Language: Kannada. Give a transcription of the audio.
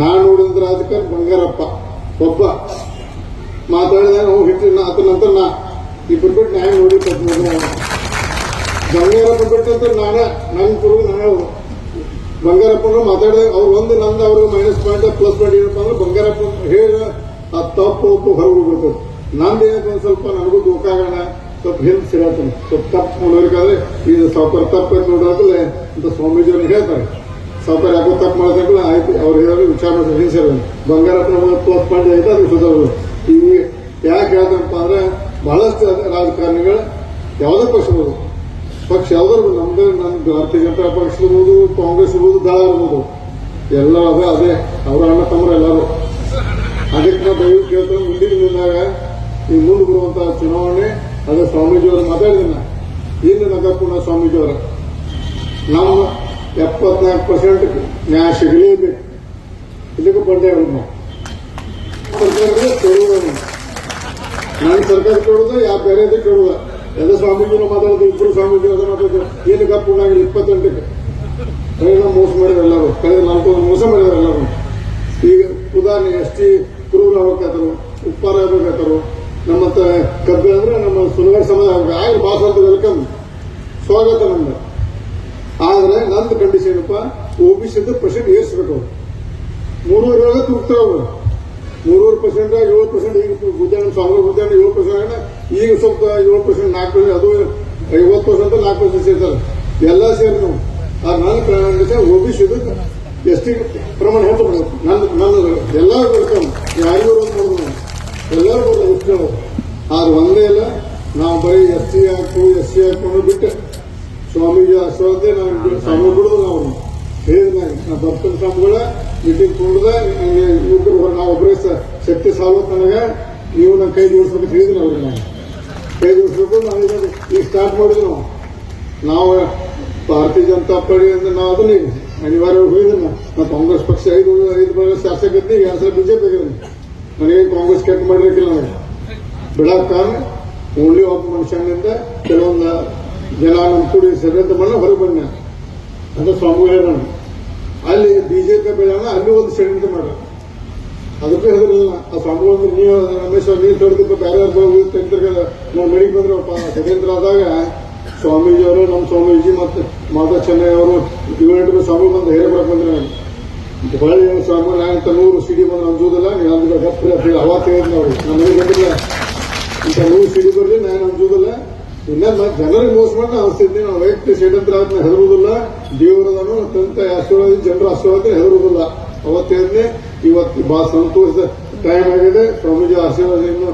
ನಾನು ನೋಡಿದ ರಾಜಕಾರಣ ಬಂಗಾರಪ್ಪ. ಒಬ್ಬ ಮಾತಾಡಿದ ಹಿಟ್ಟಿನ ಆತ ನಂತರ ನಾ. ಇಬ್ಬರು ಬಿಟ್ಟು ನ್ಯಾಯ ನೋಡಿ ಬಂಗಾರಪ್ಪ ಬಿಟ್ಟಂತ ನಾನೇ, ನನ್ನ ಪುರು ನಾನೇ ಬಂಗಾರಪ್ಪ ಬಂಗಾರಪ್ಪನ ಮಾತಾಡಿದಾಗ ಅವ್ರು ಒಂದು ನಂದು ಅವ್ರಿಗೆ ಮೈನಸ್ ಪಾಯಿಂಟ್ ಪ್ಲಸ್ ಪಾಯಿಂಟ್ ಏನಪ್ಪ ಅಂದ್ರೆ ಬಂಗಾರಪ್ಪ ಹೇಳ ಆ ತಪ್ಪು ಒಪ್ಪು ಹೊರಗೆ ನಂದು ಏನಪ್ಪ ಸ್ವಲ್ಪ ನನಗೂ ಗೋಕಾಗೋಣ ಸ್ವಲ್ಪ ಹೆಲ್ಪ್ ಸಿಗತ್ತೆ ಸ್ವಲ್ಪ ತಪ್ಪು ನೋಡಬೇಕಾದ್ರೆ ಇದು ಸ್ವಲ್ಪ ತಪ್ಪು ಅಂತ ಅಂತ ಸ್ವಾಮೀಜಿಯವ್ರಿಗೆ ಹೇಳ್ತಾರೆ. ಸಾವ್ಕಾರ ಯಾಕೋ ತಪ್ಪು ಮಾಡಿದ್ರೆ ಆಯ್ತು. ಅವ್ರು ಹೇಳೋದು ವಿಚಾರ ಮಾಡಿ ಬಂಗಾರ ಬಂಗಾರಪ್ಪನ ಪ್ಲಸ್ ಮಾಡಿ ಆಯ್ತಾ ಅದು ಸುಧಾರು ಈ ಯಾಕೆ ಹೇಳ್ದಪ್ಪ ಅಂದ್ರೆ ಬಹಳಷ್ಟು ರಾಜಕಾರಣಿಗಳು ಯಾವುದೇ ಪಕ್ಷ ಇರ್ಬೋದು ಪಕ್ಷ ಯಾವ್ದಾರು ನಮ್ದು ನಮ್ ಭಾರತೀಯ ಜನತಾ ಪಕ್ಷ ಇರ್ಬೋದು, ಕಾಂಗ್ರೆಸ್ ಇರ್ಬೋದು, ದಳ ಇರ್ಬೋದು. ಎಲ್ಲ ಅದೇ ಅದೇ. ಅವ್ರ ಅಣ್ಣ ತಮ್ಮರು ಎಲ್ಲರೂ. ಅದಕ್ಕೆ ನಾವು ದಯವಿಟ್ಟು ಕೇಳ್ತಾರೆ, ಮುಂದಿನ ದಿನದಾಗ ಈ ಮುಂದೆ ಬರುವಂತಹ ಚುನಾವಣೆ, ಅದೇ ಸ್ವಾಮೀಜಿಯವರು ಮಾತಾಡಿದ ಇನ್ನು. ಸ್ವಾಮೀಜಿ ಸ್ವಾಮೀಜಿಯವರ. ನಮ್ಮ ಎಪ್ಪತ್ನಾಲ್ಕು ಪರ್ಸೆಂಟ್ ನ್ಯಾಯ ಸಿಗಲೇಬೇಕು. ಇದಕ್ಕೆ ಬಂದೇ ಇರೋದು ನಾವು ಸರ್ಕಾರಕ್ಕೆ ಕೇಳುವುದ ನಾನು ಸರ್ಕಾರ ಕೇಳುದ ಯಾವ ಬೇರೆ ಕೇಳುದ? ಎಲ್ಲ ಸ್ವಾಮೀಜಿನೂ ಮಾತಾಡೋದು ಇಬ್ಬರು ಸ್ವಾಮೀಜಿ ಅದ ಮಾತಾಡೋದು ಏನು ಕಪ್ಪು ಉಣ್ಣಾಗಿಲ್ಲ, ಇಪ್ಪತ್ತೆಂಟಕ್ಕೆ. ಕಳೆದ ಮೋಸ ಮಾಡಿದ್ರು ಎಲ್ಲರೂ, ಕಳೆದ ನಾಲ್ಕು ಮೋಸ ಮಾಡಿದ್ರು ಎಲ್ಲರೂ. ಈಗ ಉದಾಹರಣೆ, ಎಸ್ ಟಿ ಕುರುಬರು ಹೋಗ್ತಾರು ಉಪ್ಪಾರ ಹೋಗ್ತಾರು ನಮ್ಮ ಕಬ್ಬೆ ಅಂದ್ರೆ ನಮ್ಮ ಸುಲಭ ಸಮಾಜ ಆಗಿ ಅಂತ ವೆಲ್ಕಮ್ ಸ್ವಾಗತ ನಮ್ದು. ಆದ್ರೆ ನಂದು ಕಂಡೀಷನ್ ಏನಪ್ಪ? ಒ ಬಿ ಸಿದ್ದು ಪರ್ಸೆಂಟ್ ಏರಿಸ್ಬೇಕು. ಮೂರುವರೆ ತುರ್ತಾವ ಅವ್ರು. ಮೂರುವರೆ ಪರ್ಸೆಂಟ್ ಏಳು ಪರ್ಸೆಂಟ್ ಈಗ ಉದ್ಯಾನ ಸಾವಿರ ಉದ್ಯಾನ ಏಳು ಪರ್ಸೆಂಟ್ ಈಗ ಸ್ವಲ್ಪ ಏಳು ಪರ್ಸೆಂಟ್ ನಾಲ್ಕು ಪರ್ಸೆಂಟ್ ಅದು ಐವತ್ತು ಪರ್ಸೆಂಟ್ ನಾಲ್ಕು ಪರ್ಸೆಂಟ್ ಸೇರ್ತಾರೆ. ಎಲ್ಲ ಸೇರಿ ನಾವು ಆ ನನ್ನ ಕಂಡೀಷನ್ ಸಿ ಎಸ್ ಟಿ ಪ್ರಮಾಣ ಬರ್ಬೇಕು ನನ್ನ ನನ್ನ ಎಲ್ಲರೂ ಬರ್ತಾವೆ ಯಾರಿಗೂ ಒಂದು ನೋಡಿದ್ರು ಎಲ್ಲರೂ ಬರ್ತಾರೆ ಆದ್ರೆ ಒಂದೇ ಇಲ್ಲ. ನಾವು ಬರೀ ಎಸ್ ಸಿ ಹಾಕು ಎಸ್ ಸಿ ಹಾಕೊಂಡು ಬಿಟ್ಟು ಸ್ವಾಮೀಜಿ ಆಶೀರ್ವಾದ ನಾವು ಸ್ವಾಮಿ ಬಿಡುದು ನಾವು. ಹೇಳಿದ್ನಾಗ ನಾ ಬರ್ತಾನೆ ಸ್ವಾಮಿಗಳ. ಮೀಟಿಂಗ್ ಕುಡಿದ ಇಬ್ಬರು ನಾವು ಒಬ್ಬರೇ ಶಕ್ತಿ ಸಾಲ್ವತ್ ನನಗೆ. ನೀವು ನನ್ನ ಕೈ ಜೋಡಿಸ್ಬೇಕು ಹೇಳಿದ್ರು ಅವ್ರಿಗೆ ನಾವು ಕೈ ಜೋಡಿಸ್ಬೇಕು ನಾವು ಇದನ್ನು ಈಗ ಸ್ಟಾರ್ಟ್ ಮಾಡಿದ್ರು ನಾವು. ನಾವು ಭಾರತೀಯ ಜನತಾ ಪಾರ್ಟಿ ಅಂದ್ರೆ ನಾವು ಅದನ್ನ ಈಗ ಅನಿವಾರ್ಯ ಹೋಗಿದ್ದೆ ನಾ ನಾ ಕಾಂಗ್ರೆಸ್ ಪಕ್ಷ ಐದು ಐದು ಬರ ಶಾಸಕ ಇದ್ದೀನಿ ಈಗ ಸಲ ಬಿಜೆಪಿ ನನಗೆ ಕಾಂಗ್ರೆಸ್ ಕೆಟ್ಟ ಮಾಡಿರಕ್ಕಿಲ್ಲ ನನಗೆ. ಬಿಡಾಕ್ ಕಾರಣ ಓನ್ಲಿ ಒಬ್ಬ ಮನುಷ್ಯನಿಂದ ಕೆಲವೊಂದು ಜನ ನಮ್ಮ ಕೂಡಿ ಷಡ್ಯಂತ್ರ ಮಾಡಿ ಹೊರಗೆ ಬಂದ. ಅಂತ ಸ್ವಾಮಿ ಹೇಳೋಣ ಅಲ್ಲಿ ಬಿಜೆಪಿ ಬೆಳೆಯೋಣ ಅಲ್ಲಿ ಒಂದು ಷಡ್ಯಂತ್ರ ಮಾಡ ಅದಕ್ಕೆ ಹೆದರಿಲ್ಲ ಆ ಸ್ವಾಮಿಗಳು ನೀವು ರಮೇಶ್ ನೀರು ನೀವು ತೊಡೆದಕ್ಕೆ ಬೇರೆ ನಾವು ಮನೆಗೆ ಬಂದ್ರೆ ಷಡ್ಯಂತ್ರ ಆದಾಗ ಸ್ವಾಮೀಜಿಯವರು, ನಮ್ಮ ಸ್ವಾಮೀಜಿ ಮತ್ತು ಮಾತಾ ಚೆನ್ನೈ ಅವರು, ಏಳೆಂಟು ಸ್ವಾಮಿ ಬಂದು ಹೇಳಿ ಬರಕ್ ಬಂದ್ರೆ ಹೊಳ್ಳಿ ಸ್ವಾಮಿ ನಾನು ನೂರು ಸಿಡಿ ಬಂದು ಅಂಜೋದಿಲ್ಲ ನೀವು ಅಂದ್ರೆ ಗಪ್ಪಿ ಅವಾತ್ ನಾನು ಹೇಳಿದ್ರೆ ನಮ್ಮ ಮನೆಗೆ ಬಂದಿಲ್ಲ. ಇಂಥ ನೂರು ಸಿಡಿ ಬರ್ಲಿ ನಾನು ಅಂಜುವುದಿಲ್ಲ ಮತ್ತೆ ಜನರಿಗೆ ಮೋಸ ಮಾಡಿ ನಾವು ನಾವು ವೈಯಕ್ತಿಕ ಷಡ್ಯಂತ್ರ ಆದ್ನ ಹೆದರುವುದಿಲ್ಲ. ದೇವರದನು ಆಶೀರ್ವಾದ, ಜನರ ಆಶೀರ್ವಾದ ಹೆದರುವುದಿಲ್ಲ. ಅವತ್ತೇನೆ ಇವತ್ತು ಬಹಳ ಸಂತೋಷದ ಟೈಮ್ ಆಗಿದೆ. ಸ್ವಾಮೀಜಿ ಆಶೀರ್ವಾದವನ್ನು